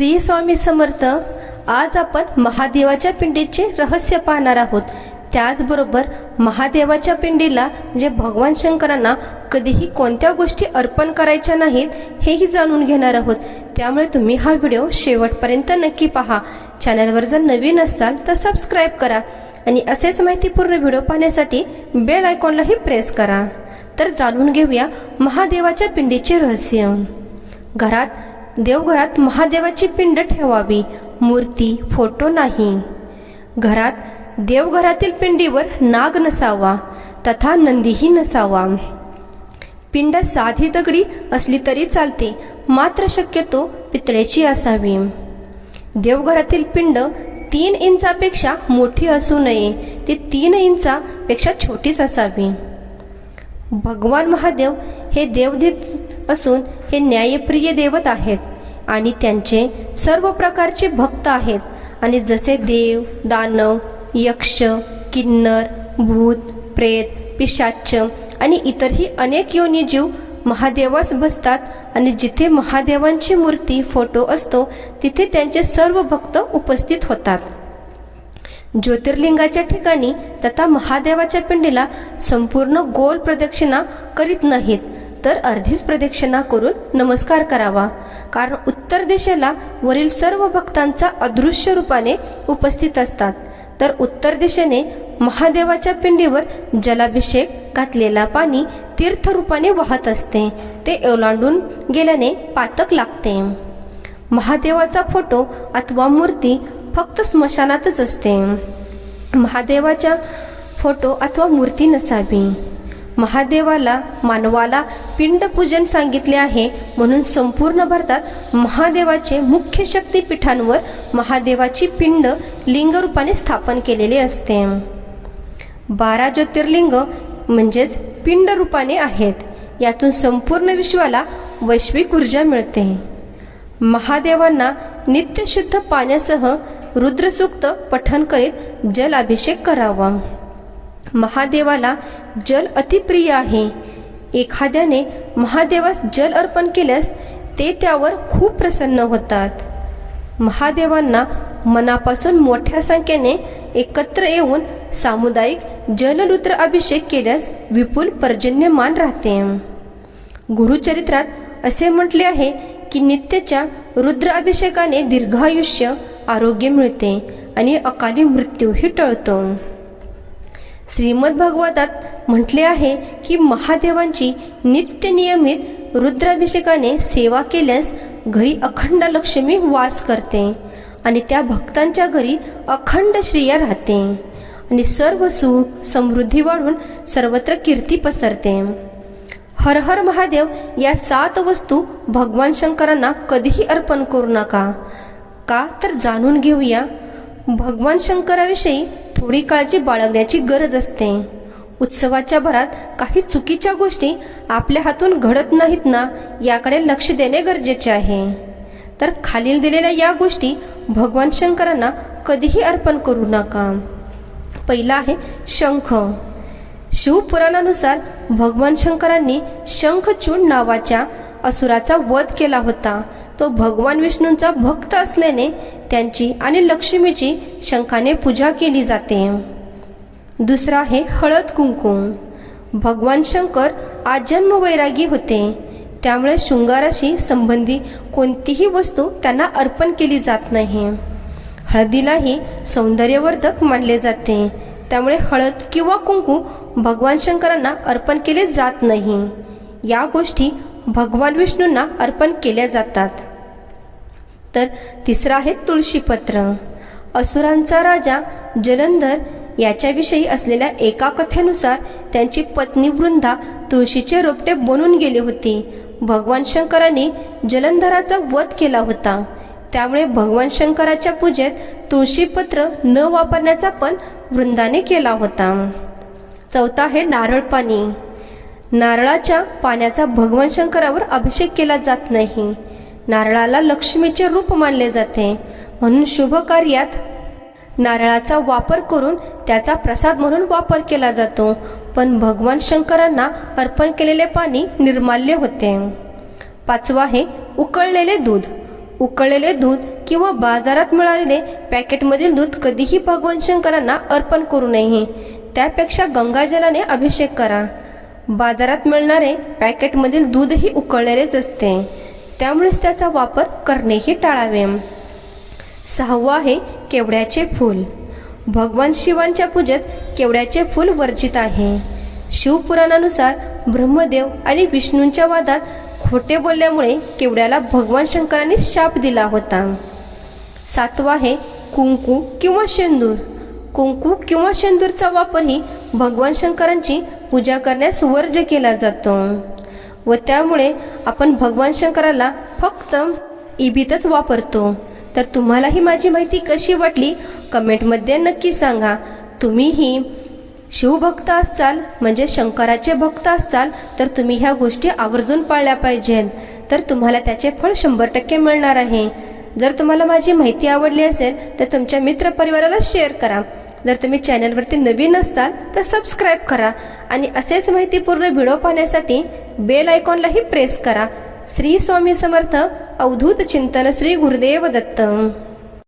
श्री स्वामी समर्थ आज आपण महादेवाच्या पिंडीचे रहस्य पाहणार आहोत. त्याचबरोबर महादेवाच्या पिंडीला म्हणजे भगवान शंकरांना कधीही कोणत्या गोष्टी अर्पण करायच्या नाहीत हेही जाणून घेणार आहोत. त्यामुळे तुम्ही हा व्हिडिओ शेवटपर्यंत नक्की पहा. चॅनलवर जर नवीन असाल तर सबस्क्राईब करा आणि असेच माहितीपूर्ण व्हिडिओ पाहण्यासाठी बेल आयकॉनलाही प्रेस करा. तर जाणून घेऊया महादेवाच्या पिंडीचे रहस्य. घरात देवघरात महादेवाची पिंड ठेवावी. मूर्ती फोटो नाही. घरात देवघरातील पिंडीवर नाग नसावा तथा नंदीही नसावा. पिंड साधी दगडी असली तरी चालते मात्र शक्यतो पितळेची असावी. देवघरातील पिंड तीन इंचापेक्षा मोठी असू नये ती तीन इंचापेक्षा छोटीच असावी. भगवान महादेव हे देवदीत असून हे न्यायप्रिय देवत आहेत आणि त्यांचे सर्व प्रकारचे भक्त आहेत. आणि जसे देव दानव यक्ष किन्नर भूत प्रेत पिशाच आणि इतरही अनेक योनी जीव महादेवास बसतात आणि जिथे महादेवांची मूर्ती फोटो असतो तिथे त्यांचे सर्व भक्त उपस्थित होतात. ज्योतिर्लिंगाच्या ठिकाणी तथा महादेवाच्या पिंडीला संपूर्ण गोल प्रदक्षिणा करीत नाहीत. तर अर्धीच प्रदक्षिणा करून नमस्कार करावा. कारण उत्तर दिशेला वरील सर्व भक्तांचा अदृश्य रूपाने उपस्थित असतात. तर उत्तर दिशेने महादेवाच्या पिंडीवर जलाभिषेक घातलेला पाणी तीर्थरूपाने वाहत असते. ते ओलांडून गेल्याने पातक लागते. महादेवाचा फोटो अथवा मूर्ती फक्त स्मशानातच असते. महादेवाच्या फोटो अथवा मूर्ती नसावी. महादेवाला मानवाला पिंडपूजन सांगितले आहे. म्हणून संपूर्ण भारतात महादेवाचे मुख्य शक्तीपीठांवर महादेवाची पिंड लिंगरूपाने स्थापन केलेले असते. बारा ज्योतिर्लिंग म्हणजेच पिंड रूपाने आहेत. यातून संपूर्ण विश्वाला वैश्विक ऊर्जा मिळते. महादेवांना नित्यशुद्ध पाण्यासह रुद्रसूक्त पठण करीत जल अभिषेक करावा. महादेवाला जल अतिप्रिय आहे. एखाद्याने महादेवास जल अर्पण केल्यास ते त्यावर खूप प्रसन्न होतात. महादेवांना मनापासून मोठ्या संख्येने एकत्र येऊन सामुदायिक जलरुद्र अभिषेक केल्यास विपुल पर्जन्यमान राहते. गुरुचरित्रात असे म्हटले आहे की नित्यच्या रुद्र अभिषेकाने दीर्घायुष्य आरोग्य मिळते आणि अकाली मृत्यूही टळतो. श्रीमद भागवतात म्हटले आहे की महादेवांची नित्य नियमित रुद्राभिषेकाने सेवा केल्यास घरी अखंड लक्ष्मी वास करते आणि त्या भक्तांच्या घरी अखंड श्रेया राहते आणि सर्व सुख समृद्धी वाढून सर्वत्र कीर्ती पसरते. हर हर महादेव या सात वस्तू भगवान शंकरांना कधीही अर्पण करू नका. का तर जाणून घेऊया. भगवान शंकराविषयी थोडी काळजी बाळगण्याची गरज असते. उत्सवाच्या भरात काही चुकीच्या गोष्टी आपल्या हातून घडत नाहीत ना याकडे लक्ष देणे गरजेचे आहे. तर खालील दिलेल्या या गोष्टी भगवान शंकरांना कधीही अर्पण करू नका. पहिला आहे शंख. शिवपुराणानुसार भगवान शंकरांनी शंखचूड नावाच्या असुराचा वध केला होता. तो भगवान विष्णूंचा भक्त असल्याने त्यांची आणि लक्ष्मीची शंखाने पूजा केली जाते. दुसरा आहे हळद कुंकू भगवान शंकर आजन्म वैरागी होते. त्यामुळे शृंगाराशी संबंधी कोणतीही वस्तू त्यांना अर्पण केली जात नाही. हळदीलाही सौंदर्यवर्धक मानले जाते. त्यामुळे हळद किंवा कुंकू भगवान शंकरांना अर्पण केले जात नाही. या गोष्टी भगवान विष्णूंना अर्पण केल्या जातात. तर तिसरा आहे तुळशीपत्र. असुरांचा राजा जलंधर याच्याविषयी असलेल्या एका कथेनुसार त्यांची पत्नी वृंदा तुळशीचे रोपटे बनून गेली होती. भगवान शंकरांनी जलंधराचा वध केला होता. त्यामुळे भगवान शंकराच्या पूजेत तुळशीपत्र न वापरण्याचा पण वृंदाने केला होता. चौथा आहे नारळ पाणी. नारळाच्या पाण्याचा भगवान शंकरावर अभिषेक केला जात नाही. नारळाला लक्ष्मीचे रूप मानले जाते. म्हणून शुभ कार्यात नारळाचा वापर करून त्याचा प्रसाद म्हणून वापर केला जातो. पण भगवान शंकरांना अर्पण केलेले पाणी निर्माल्य होते. पाचवा आहे उकळलेले दूध. उकळलेले दूध किंवा बाजारात मिळालेले पॅकेटमधील दूध कधीही भगवान शंकरांना अर्पण करू नये. त्यापेक्षा गंगाजलाने अभिषेक करा. बाजारात मिळणारे पॅकेटमधील दूधही उकळलेलेच असते. त्यामुळेच त्याचा वापर करणेही टाळावे सहावं आहे केवड्याचे फूल. भगवान शिवांच्या पूजेत केवड्याचे फूल वर्जित आहे. शिवपुराणानुसार ब्रह्मदेव आणि विष्णूंच्या वादात खोटे बोलल्यामुळे केवड्याला भगवान शंकरांनी शाप दिला होता. सातवा आहे कुंकू किंवा शेंदूर. कुंकू किंवा शेंदूरचा वापरही भगवान शंकरांची पूजा करण्यास वर्ज केला जातो. व त्यामुळे आपण भगवान शंकराला फक्त इबीतच वापरतो. तर तुम्हालाही माझी माहिती कशी वाटली? कमेंटमध्ये नक्की सांगा. तुम्हीही शिवभक्त असाल म्हणजे शंकराचे भक्त असाल तर तुम्ही ह्या गोष्टी आवर्जून पाळल्या पाहिजेत. तर तुम्हाला त्याचे फळ शंभर टक्के मिळणार आहे. जर तुम्हाला माझी माहिती आवडली असेल तर तुमच्या मित्रपरिवाराला शेअर करा. जर तुम्ही चॅनलवरती नवीन असताल तर सबस्क्राईब करा आणि असेच माहितीपूर्ण व्हिडिओ पाहण्यासाठी बेल आयकॉनलाही प्रेस करा. श्री स्वामी समर्थ अवधूत चिंतन श्री गुरुदेव दत्त